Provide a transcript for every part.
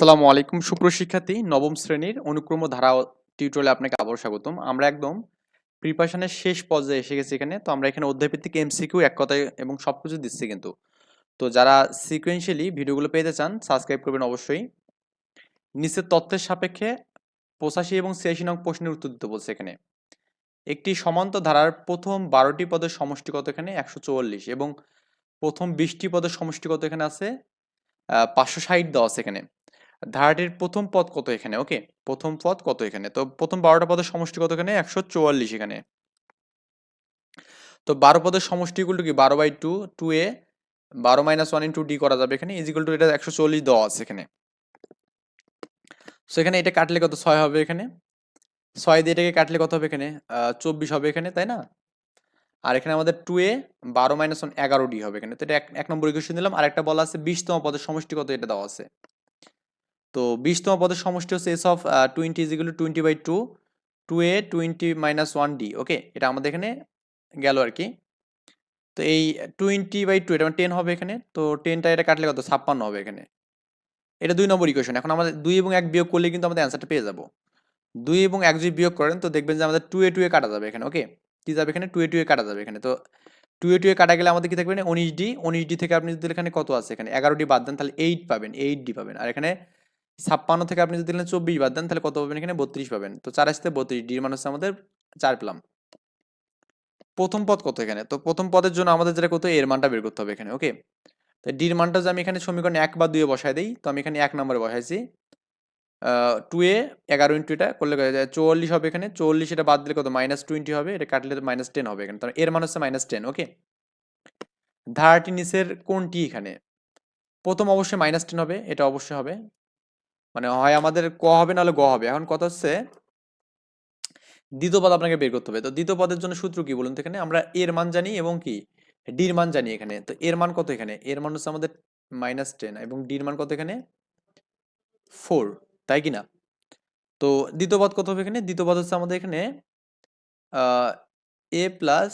আসসালামু আলাইকুম। সুপ্রশিক্ষার্থী নবম শ্রেণির অনুক্রম ধারা টিউটোরিয়ালে আপনাকে আবার স্বাগতম। আমরা একদম প্রিপারেশনের শেষ পর্যায়ে এসে গেছি এখানে। তো আমরা এখানে অধ্যায়ভিত্তিক এমসিকিউ এক কথায় এবং সব কিছু দিচ্ছি কিন্তু। তো যারা সিকোয়েন্সিয়ালি ভিডিওগুলো পেতে চান সাবস্ক্রাইব করবেন অবশ্যই। নিচের তথ্যের সাপেক্ষে পঁচাশি এবং ছিয়াশি নং প্রশ্নের উত্তর দিতে বলছে এখানে। একটি সমান্ত ধারার প্রথম বারোটি পদের সমষ্টিগত এখানে? একশো চুয়াল্লিশ এবং প্রথম বিশটি পদের সমষ্টিগত এখানে আছে? পাঁচশো ষাট দেওয়া আছে এখানে। ধারাটির প্রথম পদ কত এখানে? ওকে প্রথম পদ কত এখানে? তো প্রথম বারোটা পদের সমষ্টি কত এখানে? একশো চুয়াল্লিশ এখানে। তো বারো পদের সমষ্টি গুলো কি? বারো বাই টু টু এ বারো মাইনাস ওয়ান ইন্টু ডি করা যাবে এখানে ইজিক্যাল টু এটা একশো চল্লিশ দেওয়া আছে এখানে সেখানে এটা কাটলে কত? ছয় হবে এখানে। ছয় দিয়ে এটাকে কাটলে কত হবে এখানে? চব্বিশ হবে এখানে, তাই না? আর এখানে আমাদের টু এ বারো মাইনাস ওয়ান এগারো ডি হবে এখানে। তো এটা এক নম্বর ইকুয়েশন দিলাম আর একটা বলা আছে, বিশতম পদের সমষ্টি কত? এটা দেওয়া আছে। তো বিশতম পদের সমষ্টি হচ্ছে S of twenty ইজিগুলো twenty by two two A twenty minus one D okay এটা আমাদের এখানে গেল আর কি। তো এই টোয়েন্টি বাই টু এটা টেন হবে এখানে, তো টেনটা এটা কাটলে কত? ছাপ্পান্ন হবে এখানে। এটা দুই নম্বর ইকুয়েশন এখন আমাদের দুই এবং এক বিয়োগ করলে কিন্তু আমাদের অ্যান্সারটা পেয়ে যাব। দুই এবং এক যদি বিয়োগ করেন, তো দেখবেন যে আমাদের টু এ টু এ কাটা যাবে এখানে ওকে কি যাবে এখানে? টু এ টু এ কাটা যাবে এখানে। তো টু এ টু এ কাটা গেলে আমাদের কি থাকবে উনিশ ডি উনিশ ডি থেকে আপনি যদি এখানে কত আছে এখানে? এগারো ডি বাদ দেন, তাহলে এইট পাবেন এইট ডি পাবেন। আর এখানে ছাপ্পান্ন থেকে আপনি যদি চব্বিশ বাদ দেন, তাহলে কত পাবেন এখানে? বত্রিশ পাবেন। তো চার আসতে বত্রিশ ডির মান হচ্ছে আমাদের চার পেলাম। প্রথম পদ কত এখানে? তো প্রথম পদের জন্য আমাদের যেটা কত এর মানটা বের করতে হবে এখানে, ওকে? তো ডির মানটা যে আমি এখানে সমীকরণ এক বা দুয়ে বসাই দিই, তো আমি এখানে এক নম্বরে বসাইছি। টু এ এগারো ইন্টু এটা করলে চুয়াল্লিশ হবে এখানে। চল্লিশ এটা বাদ দিলে কত? মাইনাস টোয়েন্টি হবে। এটা কাটলে মাইনাস টেন হবে এখানে। তাহলে এর মান হচ্ছে মাইনাস টেন, ওকে? ধারাটি নিচের কোনটি এখানে? প্রথম অবশ্যই মাইনাস টেন হবে, এটা অবশ্যই হবে। মানে হয় আমাদের ক হবে নাহলে গ হবে। এখন কথা হচ্ছে দ্বিতীয় পদ আপনাকে বের করতে হবে। তো দ্বিতীয় পদের জন্য সূত্র কি বলুন তো এখানে? আমরা এর মান জানি এবং কি? ডির মান জানি এখানে। তো এর মান কত এখানে? এর মান হচ্ছে আমাদের মাইনাস টেন এবং ডির মান কত এখানে? ফোর তাই কি না? তো দ্বিতীয় পদ কত হবে এখানে? দ্বিতীয় পদ হচ্ছে আমাদের এখানে A plus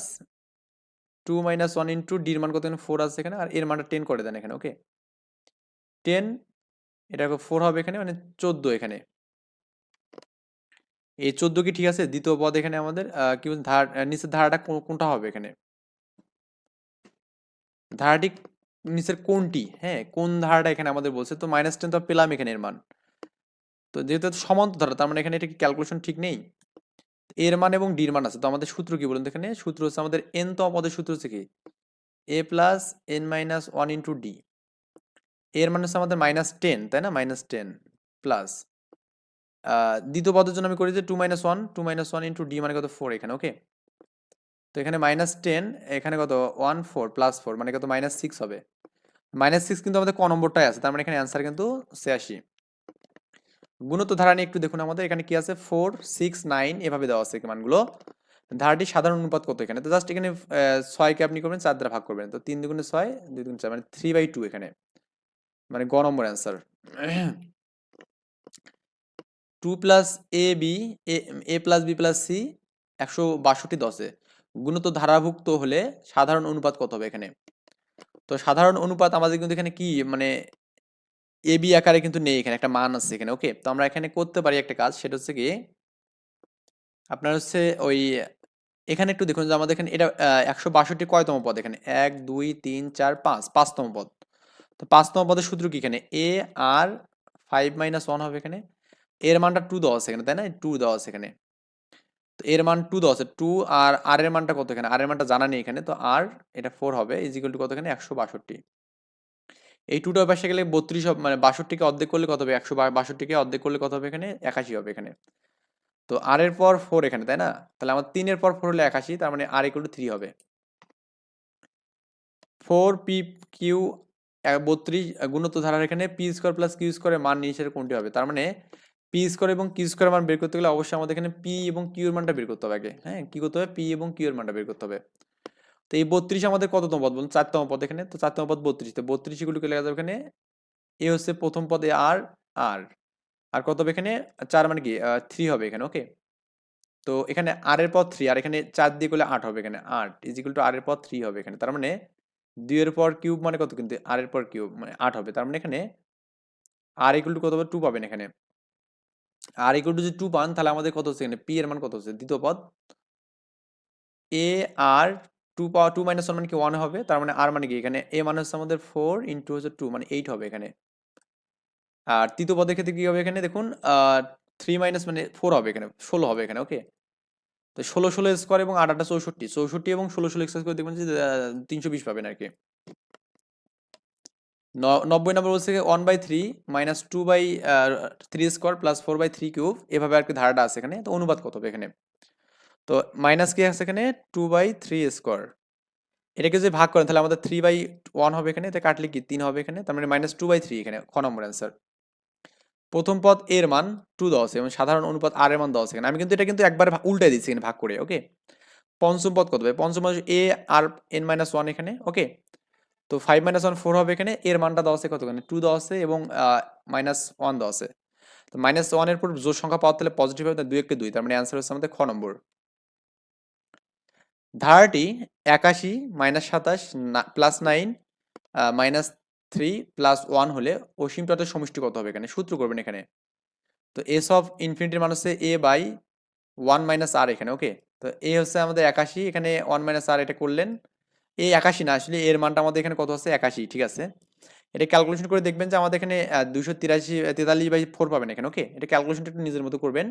two minus one into ডির মান কত এখানে? ফোর আছে এখানে। আর এর মানটা টেন করে দেন এখানে ওকে টেন এটা ফোর হবে এখানে মানে চোদ্দ এখানে। এই চোদ্দ কি ঠিক আছে? দ্বিতীয় পদ এখানে আমাদের কি ধার নিচের ধারাটা কোনটা হবে এখানে? ধারাটি নিচের কোনটি? হ্যাঁ কোন ধারাটা এখানে আমাদের বলছে, তো মাইনাস টেন তো পেলাম এখানে এর মান। তো যেহেতু সমান্তর ধারা, তার মানে এখানে এটা কি ক্যালকুলেশন ঠিক নেই? এর মান এবং ডির মান আছে, তো আমাদের সূত্র কি বলুন এখানে? সূত্র হচ্ছে আমাদের এন তো পদের সূত্র হচ্ছে কি? A plus N minus one into D এর মানে হচ্ছে আমাদের মাইনাস টেন তাই না? মাইনাস টেন প্লাস দ্বিতীয় পদের জন্য আমি করি যে two minus one two minus one into D মানে কত? ফোর এখানে ওকে তো এখানে মাইনাস টেন এখানে কত? ওয়ান ফোর প্লাস ফোর মানে কত? মাইনাস সিক্স হবে। মাইনাস সিক্স কিন্তু আমাদের ক নম্বরটাই আছে, তার মানে এখানে অ্যান্সার কিন্তু ছিয়াশি। গুণত ধারা নিয়ে একটু দেখুন আমাদের, এখানে কি আছে? ফোর সিক্স নাইন এভাবে দেওয়া আছে মানগুলো। ধারাটি সাধারণ অনুপাত কত এখানে? তো জাস্ট এখানে ছয়কে আপনি করবেন, চার দ্বারা ভাগ করবেন। তো তিন দুগুণে ছয়, দুই দুগুণে চার মানে থ্রি বাই টু এখানে। মানে গ নম্বর answer two plus A B A plus B plus C একশো বাষট্টি দশে। গুণত ধারাভুক্ত হলে সাধারণ অনুপাত কত হবে এখানে? তো সাধারণ অনুপাত আমাদের কিন্তু এখানে কি? মানে এ বি আকারে কিন্তু নেই এখানে, একটা মান আছে এখানে ওকে তো আমরা এখানে করতে পারি একটা কাজ, সেটা হচ্ছে কি আপনার হচ্ছে ওই, এখানে একটু দেখুন যে আমাদের এখানে এটা একশো বাষট্টি কয়তম পদ এখানে? এক, দুই, তিন, চার, পাঁচ, পাঁচতম পদ। তো পাঁচতম পদের সূত্র কি এখানে? A R five minus one হবে এখানে। এর মানটা টু দেওয়া আছে এখানে, তাই না? টু দেওয়া আছে এখানে। তো এর মান টু দেওয়া আছে। টু আর আর এর মানটা কত এখানে? আর এর মানটা জানা নেই এখানে। তো আর এটা ফোর হবে ইজিক্যাল টু কত এখানে? একশো বাষট্টি। এই টুটা পাশে গেলে বত্রিশ মানে বাষট্টিকে অর্ধেক করলে কত হবে? একশো বাষট্টিকে অর্ধেক করলে কত হবে এখানে? একাশি হবে এখানে। তো আর এর পর ফোর এখানে, তাই না? তাহলে আমার তিনের পর ফোর হলে একাশি, তার মানে আর ইকুয়াল টু থ্রি হবে। ফোর পি কিউ বত্রিশ গুণত ধারার এখানে পি স্কোয়ার প্লাস কিউ স্কোয়ারের মান নিচের কোনটি হবে। তার মানে পি স্কোয়ার এবং কিউ স্কোয়ার মান বের করতে গেলে অবশ্যই আমাদের এখানে পি এবং কিউর মানটা বের করতে হবে আগে। হ্যাঁ কি করতে হবে? পি এবং কিউর মানটা বের করতে হবে। তো এই বত্রিশ আমাদের কততম পদ বলুন? চারতম পদ এখানে। তো চারতম পদ বত্রিশ। তো বত্রিশ লেখা যাবে এখানে এ হচ্ছে প্রথম পদে আর আর। আর কত হবে এখানে? চার মানে কি? থ্রি হবে এখানে ওকে তো এখানে আর এর পর থ্রি আর এখানে চার দিয়ে করলে আট হবে এখানে। আট ইজিকুল টু আর এর পর থ্রি হবে এখানে। তার মানে দুই এর পর কিউব মানে কত কিন্তু আর এর পর কিউব মানে আট হবে। তার মানে এখানে আর ইকুয়াল টু কত হবে? টু পাবেন এখানে। আর ইকুয়াল টু যদি টু পান, তাহলে আমাদের কত হচ্ছে এখানে? পি এর মান কত হচ্ছে? দ্বিতীয় পদ। A R to power two minus one মানে কি? ওয়ান হবে। তার মানে আর মানে কি? এখানে এ মানে হচ্ছে আমাদের ফোর ইন্টু হচ্ছে টু মানে এইট হবে এখানে। আর তৃতীয় পদের ক্ষেত্রে কি হবে এখানে? দেখুন থ্রি মাইনাস মানে ফোর হবে এখানে। ষোলো হবে এখানে ওকে তো ষোলো ষোলো স্কোয়ার এবং আট আটটা চৌষট্টি চৌষট্টি এবং ষোলো ষোলো এক্সাইজ করে দেখবেন যে তিনশো বিশ পাবেন আর কি নব্বই নম্বর বলছে one by three minus two by three square plus four by three cube এভাবে আর কি ধারাটা আছে এখানে। তো অনুবাদ কত হবে এখানে? তো মাইনাস কি আছে এখানে? টু বাই থ্রি স্কোয়ার এটাকে যদি ভাগ করেন তাহলে আমাদের থ্রি বাই ওয়ান হবে এখানে এটা কাটলে কি? তিন হবে এখানে। তার মানে মাইনাস টু বাই থ্রি এখানে, খ নম্বর অ্যান্সার প্রথম পদ এর মান টু আছে এবং সাধারণ অনুপাত আর এর মান আছে এখানে। আমি কিন্তু এটা কিন্তু একবার উল্টে দিচ্ছি এখানে ভাগ করে ওকে পঞ্চম পদ কত হবে পঞ্চম পদ A R N minus one এখানে ওকে তো ফাইভ মাইনাস ওয়ান ফোর হবে এখানে। এর মানটা আছে কত এখানে টু আছে এবং মাইনাস ওয়ান আছে তো মাইনাস ওয়ানের পর জোর সংখ্যা পাওয়া তাহলে পজিটিভ হবে দুই এককে দুই, তার মানে অ্যান্সার হচ্ছে আমাদের খ নম্বর। ধারাটি একাশি মাইনাস সাতাশ plus nine minus three plus one হলে অসীম তটের সমষ্টি কত হবে এখানে? সূত্র করবেন এখানে। তো এস অফ ইনফিনিটির মান হচ্ছে A by one minus R এখানে ওকে তো এ হচ্ছে আমাদের একাশি, এখানে ওয়ান মাইনাস আর এটা করলেন। এই একাশি না আসলে এর মানটা আমাদের এখানে কত আছে? একাশি, ঠিক আছে? এটা ক্যালকুলেশন করে দেখবেন যে আমাদের এখানে দুশো তিরাশি তেতাল্লিশ বাই ফোর পাবেন এখানে ওকে এটা ক্যালকুলেশনটা একটু নিজের মতো করবেন।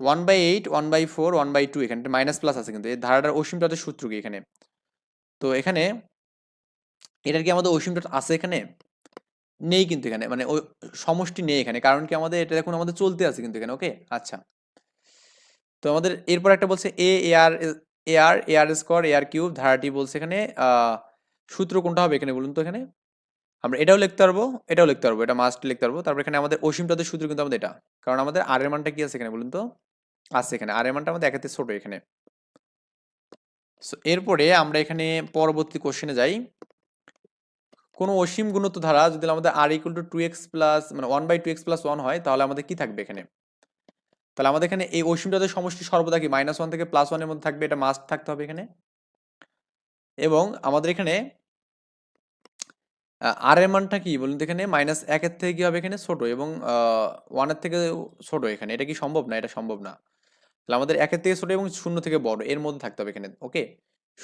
One by eight one by four one by two এখানে মাইনাস প্লাস আছে কিন্তু। এই ধারাটার অসীম ডটের সূত্র কি এখানে? তো এখানে এটার কি আমাদের অসীম ডট আছে এখানে? নেই কিন্তু এখানে। মানে ওই সমষ্টি নেই এখানে। কারণ কি আমাদের এটা দেখুন আমাদের চলতে আছে কিন্তু এখানে, ওকে? আচ্ছা। তো আমাদের এরপর একটা বলছে এ আর এ r square a r cube ধারাটি বলছে এখানে সূত্র কোনটা হবে এখানে বলুন তো এখানে? আমরা এটাও লিখতে পারব, এটাও লিখতে পারব, এটা মাস্ট লিখতে পারব। তারপর এখানে আমাদের অসীম পদের সূত্র কিন্তু আমাদের এটা। কারণ আমাদের আর এর মানটা কি আছে এখানে বলুন তো? আছে এখানে। আর এর মানটা আমাদের একাতে ছোট এখানে। সো এরপরে আমরা এখানে পরবর্তী কোশ্চেনে যাই। কোনো অসীম গুণত্ব ধারা, যদি আমাদের R equal to two X plus মানে one by two X plus one হয়, তাহলে আমাদের কি থাকবে এখানে? তাহলে আমাদের এখানে এই অসীমটাদের সমষ্টি সর্বদা কি? মাইনাস ওয়ান থেকে প্লাস ওয়ানের মধ্যে থাকবে, এটা মাস্ট থাকতে হবে এখানে। এবং আমাদের এখানে আর এর মানটা কি? বলুন তো এখানে মাইনাস একের থেকে কি হবে এখানে? ছোট। এবং ওয়ানের থেকে ছোট এখানে। এটা কি সম্ভব না? এটা সম্ভব না। তাহলে আমাদের একের থেকে ছোট এবং শূন্য থেকে বড়, এর মধ্যে থাকতে হবে এখানে। ওকে?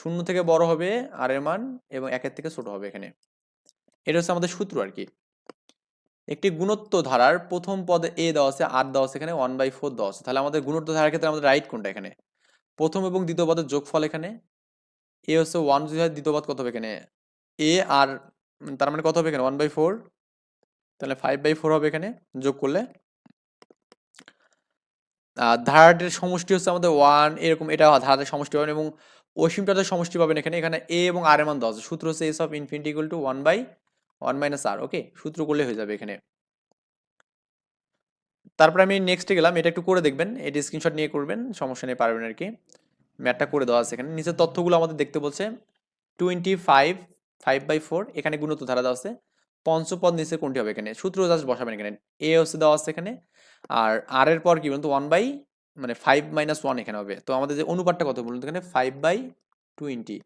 শূন্য থেকে বড় হবে আর এর মান এবং একের থেকে ছোট হবে এখানে। এটা হচ্ছে আমাদের সূত্র আর কি একটি গুণত্ব ধারার প্রথম পদে এ দেওয়া আছে আর দেওয়া আছে এখানে ওয়ান বাই ফোর দেওয়া আছে। তাহলে আমাদের গুণত্ব ধারার ক্ষেত্রে আমাদের রাইট কোনটা এখানে? প্রথম এবং দ্বিতীয় পদের যোগফল এখানে। এ হচ্ছে ওয়ান দ্বিতীয় পদ কত হবে এখানে? এ আর তার মানে কত হবে এখানে? ওয়ান বাই ফোর তাহলে ফাইভ বাই ফোর হবে এখানে, যোগ করলে। ধারাটির সমষ্টি হচ্ছে আমাদের ওয়ান এরকম এটা ধারাটির সমষ্টি পাবেন এবং অসীমটাতে সমষ্টি পাবেন এখানে। এখানে এ এবং আর এর মান দেওয়া আছে। সূত্র হচ্ছে S of infinity equal to one by one minus R okay সূত্র করলে হয়ে যাবে এখানে। তারপরে আমি নেক্সটে গেলাম, এটা একটু করে দেখবেন, এটি স্ক্রিনশট নিয়ে করবেন, সমস্যা নিয়ে পারবেন আর কি ম্যাটটা করে দেওয়া আছে এখানে। নিচের তথ্যগুলো আমাদের দেখতে বলছে twenty five five by four এখানে গুণত্ব ধারা দেওয়া আছে। পঞ্চপদ নিচে কোনটি হবে এখানে? সূত্র জাস্ট বসাবেন এখানে। এ হচ্ছে দেওয়া আছে এখানে। আর আর এর পর কি বলুন তো ওয়ান বাই মানে ফাইভ মাইনাস ওয়ান এখানে হবে। তো আমাদের যে অনুপাতটা কত বলুন এখানে? ফাইভ বাই টোয়েন্টি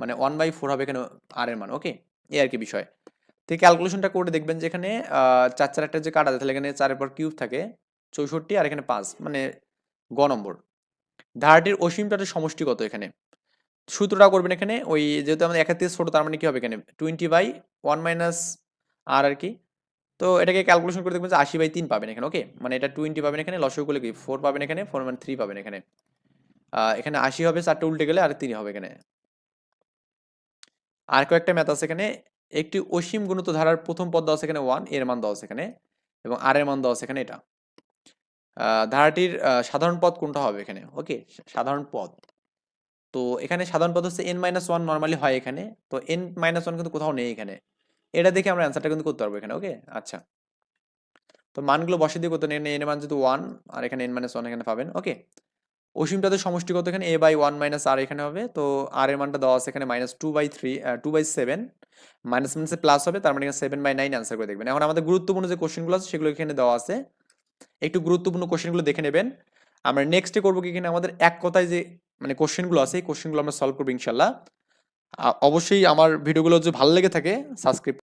মানে ওয়ান বাই ফোর হবে এখানে আর এর মান ওকে এই আর কি বিষয় তো ক্যালকুলেশনটা করে দেখবেন যে এখানে চার চার একটা যে কাটা যায় তাহলে এখানে চারের পর কিউব থাকে, চৌষট্টি আর এখানে পাঁচ মানে গ নম্বর। ধারাটির অসীম টাটের সমষ্টি কত এখানে। সূত্রটা করবেন এখানে, ওই যেহেতু আমাদের একের থেকে ছোটো, তার মানে কি হবে এখানে? Twenty by one minus R আর কি। তো এটাকে ক্যালকুলেশন করে দেখবেন যে আশি বাই তিন পাবেন এখানে ওকে মানে এটা টোয়েন্টি পাবেন এখানে লসও করলে কি? ফোর পাবেন এখানে ফোর মানে থ্রি পাবেন এখানে। এখানে আশি হবে, চারটে উল্টে গেলে আর তিন হবে এখানে। আর কয়েকটা ম্যাথ আছে এখানে। একটি অসীম গুণিত ধারার প্রথম পদ দেওয়া এখানে ওয়ানের মান দেওয়া এখানে, এবং আর এর মান দেওয়া এখানে এটা। ধারাটির সাধারণ পদ কোনটা হবে এখানে? ওকে সাধারণ পদ। তো এখানে সাধারণ পদ হচ্ছে এন মাইনাস ওয়ান নর্মালি হয় এখানে, তো এন মাইনাস ওয়ান কিন্তু কোথাও নেই এখানে। এটা দেখে আমরা অ্যান্সারটা কিন্তু করতে পারব এখানে ওকে আচ্ছা। তো মানগুলো বসে দিয়ে করতে এন মান যেহেতু ওয়ান আর এখানে এন মাইনাস ওয়ান এখানে পাবেন ওকে অসীমটাদের সমষ্টি কত এখানে A by one minus R এখানে হবে, তো আর এর মানটা দেওয়া আছে এখানে minus two by three two by seven minus মাইনাসে প্লাস হবে, তার মানে সেভেন বাই নাইন অ্যান্সার করে দেখবেন। এখন আমাদের গুরুত্বপূর্ণ যে কোশ্চেনগুলো আছে, সেগুলো এখানে দেওয়া আছে। একটু গুরুত্বপূর্ণ কোশ্চেনগুলো দেখে নেবেন। আমরা নেক্সটে করব কি এখানে আমাদের এক কথায় যে মানে কোশ্চেনগুলো আছে, এই কোশ্চেনগুলো আমরা সলভ করব ইনশাল্লাহ। অবশ্যই আমার ভিডিওগুলো যদি ভালো লেগে থাকে সাবস্ক্রাইব